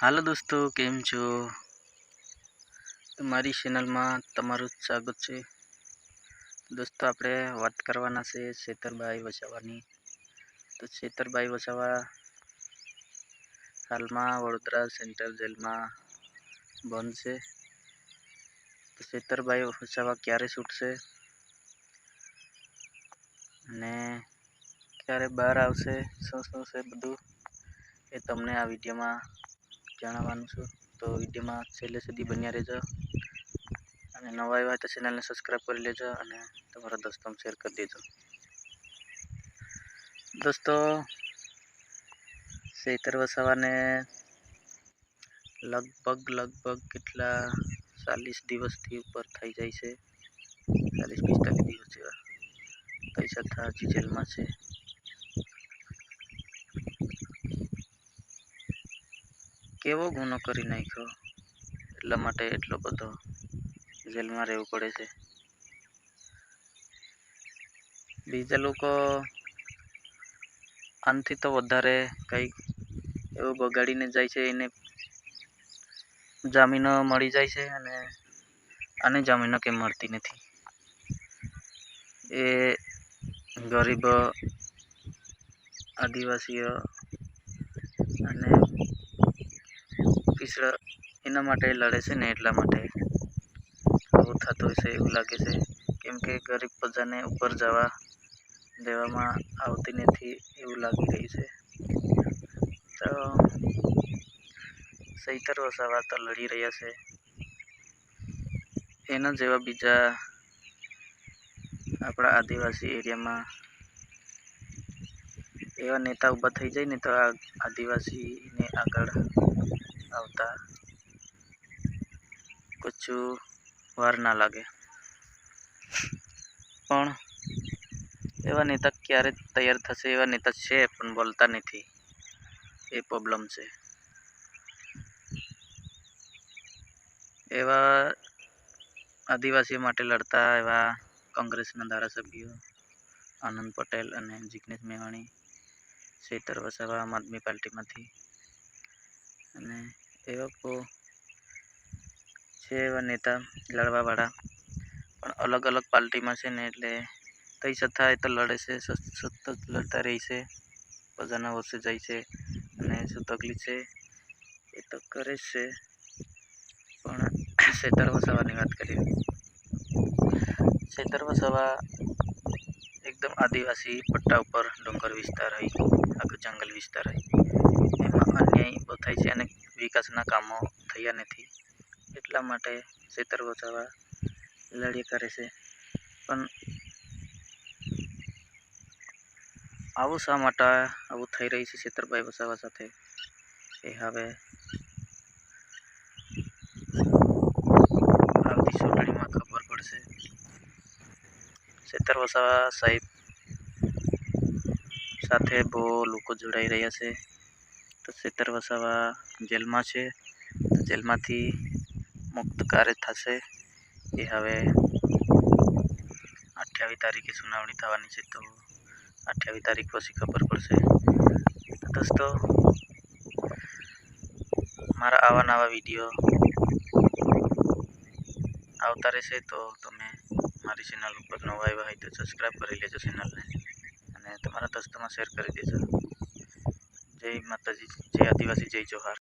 હાલો દોસ્તો, કેમ છો? મારી ચેનલમાં તમારું સ્વાગત છે. દોસ્તો, આપણે વાત કરવાના છે છેતરબાઈ વસાવાની. તો છેતરબાઈ વસાવા હાલમાં વડોદરા સેન્ટ્રલ જેલમાં બંધ છે. તો છેતરબાઈ વસાવા ક્યારે છૂટશે? અને ક્યારે બહાર આવશે? શું શું છે બધું? એ તમને આ વિડીયોમાં જણાવવાનું છું. તો વિડીયોમાં છેલ્લે સુધી બન્યા રહેજો. અને નવા એવા તો ચેનલને સબસ્ક્રાઈબ કરી લેજો અને તમારા દોસ્તોને શેર કરી દેજો. દોસ્તો, ચૈતર વસાવાને લગભગ લગભગ કેટલા ચાલીસ દિવસથી ઉપર થઈ જાય છે. ચાલીસ પિસ્તાલીસ દિવસ જેવા. પૈસા હજી જેલમાં છે. કેવો ગુનો કરી નાખ્યો? એટલા માટે એટલો બધો જેલમાં રહેવું પડે છે. બીજા લોકો આનાથી તો વધારે કંઈક એવું બગાડીને જાય છે, એને જામીનો મળી જાય છે અને આને જામીનો કેમ મળતી નથી? એ ગરીબ આદિવાસીઓ અને પીછડા એના માટે લડે છે ને એટલા માટે. આવું થતું હશે એવું લાગે છે. કેમ કે ગરીબ પ્રજાને ઉપર જવા દેવામાં આવતી નથી એવું લાગી રહ્યું છે. તો સૈતર વસાવા તો લડી રહ્યા છે. એના જેવા બીજા આપણા આદિવાસી એરિયામાં એવા નેતા ઊભા થઈ જાય ને તો આ આદિવાસીને આગળ આવતા કશું વાર ના લાગે. પણ એવા નેતા ક્યારે તૈયાર થશે? એવા નેતા છે, પણ બોલતા નથી. એ પ્રોબ્લેમ છે. એવા આદિવાસીઓ માટે લડતા એવા કોંગ્રેસના ધારાસભ્યો આનંદ પટેલ અને જિગ્નેશ મેવાણી ચૈતર વસાવા આમ આદમી પાર્ટીમાંથી. અને એ લોકો છે એવા નેતા લડવાવાળા. પણ અલગ અલગ પાર્ટીમાં છે ને એટલે થઈ છતાં એ તો લડે છે સતત લડતા રહે છે, બધાના વર્ષે જાય છે. અને શું તકલીફ છે? એ તો કરે છે. પણ શેતર વસાવાની વાત કરીએ. ચૈતર વસાવા આદિવાસી પટ્ટા ઉપર ડુંગર વિસ્તાર હોય આખો જંગલ વિસ્તાર હોય એમાં અન્યાય બહુ થાય છે અને વિકાસના કામો થયા નથી. એટલા માટે છેતર વસાવા લડી કરે છે. પણ આવું શા માટે આવું થઈ રહ્યું છે? છેતરભાઈ વસાવા સાથે. એ હવે આવતી ચૂંટણીમાં ખબર પડશે. છેતર વસાવા સાહેબ સાથે બહુ લોકો જોડાઈ રહ્યા છે. તો છેતર વસાવા જેલમાં છે. જેલમાંથી મુક્ત કાર્ય થશે. એ હવે અઠ્યાવીસ તારીખે સુનાવણી થવાની છે. તો અઠ્યાવીસ તારીખ પછી ખબર પડશે. દોસ્તો, મારા આવા નવા વીડિયો આવતા રહેશે તો તમે મારી ચેનલ ઉપર નવા આવ્યા હોય તો સબસ્ક્રાઈબ કરી લેજો ચેનલને તમારા દોસ્તોમાં શેર કરી દેજો. જય માતાજી જય આદિવાસી જય જોહાર.